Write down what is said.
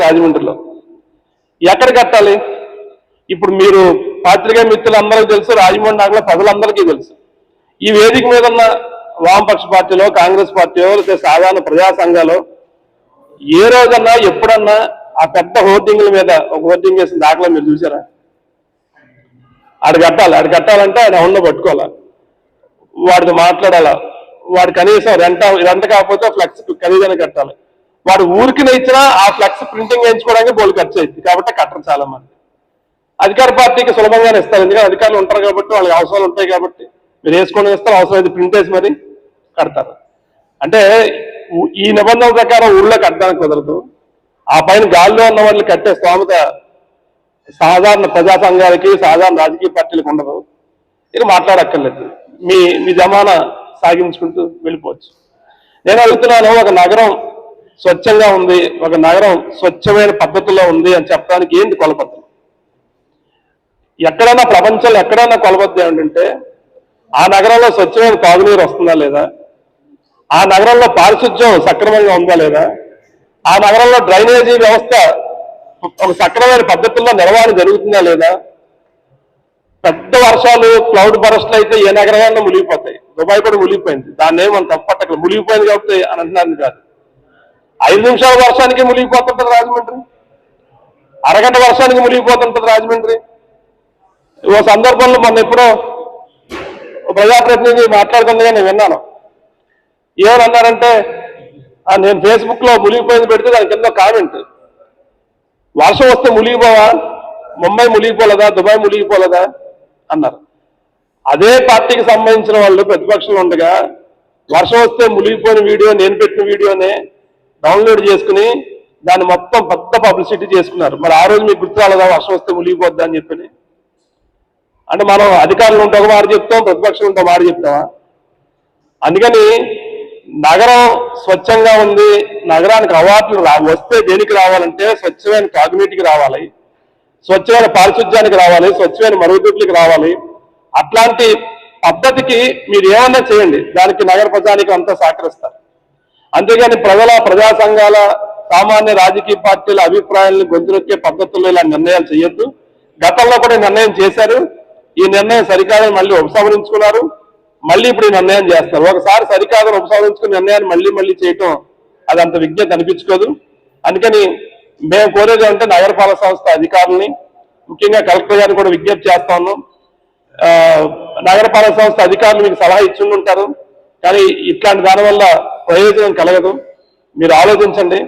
రాజమండ్రిలో. ఎక్కడ కట్టాలి? ఇప్పుడు మీరు పాత్రికా మిత్రులందరికీ తెలుసు రాజమండ్రి నగరంలో ప్రజలందరికీ తెలుసు. ఈ వేదిక మీద ఉన్న వామపక్ష పార్టీలో కాంగ్రెస్ పార్టీలో లేకపోతే సాధారణ ప్రజా సంఘాలు ఏ రోజన్నా ఎప్పుడన్నా ఆ పెద్ద హోర్డింగ్ల మీద ఒక హోర్డింగ్ వేసిన దాఖలా మీరు చూసారా? ఆడు కట్టాలి. ఆడు కట్టాలంటే ఆయన ఉన్న పట్టుకోవాలి? వాడితో మాట్లాడాలా? వాడు కనీసం రెంట రెంట కాకపోతే ఫ్లెక్స్ ఖరీదైన కట్టాలి. వాడు ఊరికి ఇచ్చినా ఆ ఫ్లెక్స్ ప్రింటింగ్ వేయించుకోవడానికి బోల్ ఖర్చు అయింది కాబట్టి కట్టరు చాలా మంది. అధికార పార్టీకి సులభంగానే ఇస్తారు. ఎందుకంటే అధికారులు ఉంటారు కాబట్టి వాళ్ళకి అవసరాలు ఉంటాయి కాబట్టి మీరు వేసుకొని ఇస్తారు అవసరం అయితే ప్రింట్ వేసి మరి కడతారు. అంటే ఈ నిబంధన ప్రకారం ఊళ్ళో కట్టడానికి కుదరదు. ఆ పైన గాల్లో ఉన్న వాళ్ళు కట్టే స్తోమత సాధారణ ప్రజా సంఘాలకి సాధారణ రాజకీయ పార్టీలకు ఉండదు. మీరు మాట్లాడక్కర్లేదు. మీ మీ జమానా సాగించుకుంటూ వెళ్ళిపోవచ్చు. నేను అడుగుతున్నాను ఒక నగరం స్వచ్ఛంగా ఉంది ఒక నగరం స్వచ్ఛమైన పద్ధతిలో ఉంది అని చెప్పడానికి ఏంటి కొలపత్రం ఎక్కడైనా ప్రపంచంలో ఎక్కడైనా కొలబద్ద ఏంటంటే ఆ నగరంలో స్వచ్ఛమైన తాగునీరు వస్తుందా లేదా? ఆ నగరంలో పారిశుద్ధ్యం సక్రమంగా ఉందా లేదా? ఆ నగరంలో డ్రైనేజీ వ్యవస్థ ఒక సక్రమైన పద్ధతుల్లో నిర్వహణ జరుగుతుందా లేదా? పెద్ద వర్షాలు క్లౌడ్ బరస్ట్లు అయితే ఏ నగరమైనా మునిగిపోతాయి. దుబాయ్ కూడా మునిగిపోయింది. దాన్ని ఏమని తప్పట్టక్కడ మునిగిపోయింది కాబట్టి అని అంటున్నాను కాదు. ఐదు నిమిషాల వర్షానికి మునిగిపోతుంటది రాజమండ్రి. అరగంట వర్షానికి మునిగిపోతుంటది రాజమండ్రి. ఓ సందర్భంలో మొన్న ఎప్పుడో ప్రజాప్రతినిధి మాట్లాడుతుండగా నేను విన్నాను. ఏమన్నారంటే నేను ఫేస్బుక్లో మునిగిపోయింది పెడితే దాని కింద కామెంట్. వర్షం వస్తే మునిగిపోవా? ముంబై మునిగిపోలేదా? దుబాయ్ మునిగిపోలేదా? అన్నారు. అదే పార్టీకి సంబంధించిన వాళ్ళు ప్రతిపక్షంలో ఉండగా వర్షం వస్తే మునిగిపోయిన వీడియో నేను పెట్టిన వీడియోనే డౌన్లోడ్ చేసుకుని దాన్ని మొత్తం పెద్ద పబ్లిసిటీ చేసుకున్నారు. మరి ఆ రోజు మీకు గుర్తు రాలేదా వర్షం వస్తే మునిగిపోద్దా అని చెప్పని. అంటే మనం అధికారులు ఉంటే ఒక మాట చెప్తాం ప్రతిపక్షం ఉంటే ఒక మాట చెప్తామా అందుకని నగరం స్వచ్ఛంగా ఉంది నగరానికి అవార్డులు రా వస్తే దేనికి రావాలంటే స్వచ్ఛమైన తాగునీటికి రావాలి స్వచ్ఛమైన పారిశుధ్యానికి రావాలి స్వచ్ఛమైన మరుగుదొడ్లకి రావాలి. అట్లాంటి పద్ధతికి మీరు ఏమన్నా చేయండి దానికి నగర ప్రజానికి అంతా సహకరిస్తారు. అంతేగాని ప్రజల ప్రజా సంఘాల సామాన్య రాజకీయ పార్టీల అభిప్రాయాలను గొంతునొచ్చే పద్ధతుల్లో ఇలా నిర్ణయాలు చేయొద్దు. గతంలో కూడా నిర్ణయం చేశారు. ఈ నిర్ణయం సరికాదని మళ్ళీ ఉపసంహరించుకున్నారు. మళ్ళీ ఇప్పుడు ఈ నిర్ణయం చేస్తారు. ఒకసారి సరికాదని ఉపసంహరించుకున్న నిర్ణయాన్ని మళ్ళీ మళ్ళీ చేయటం అది అంత విజ్ఞత అనిపించుకోదు. అందుకని మేము కోరేది అంటే నగరపాలక సంస్థ అధికారులని ముఖ్యంగా కలెక్టర్ గారిని కూడా విజ్ఞప్తి చేస్తా ఉన్నాం. నగరపాలక సంస్థ అధికారులు మీకు సలహా ఇచ్చి ఉంటారు. కానీ ఇట్లాంటి దానివల్ల ప్రయోజనం కలగదు. మీరు ఆలోచించండి.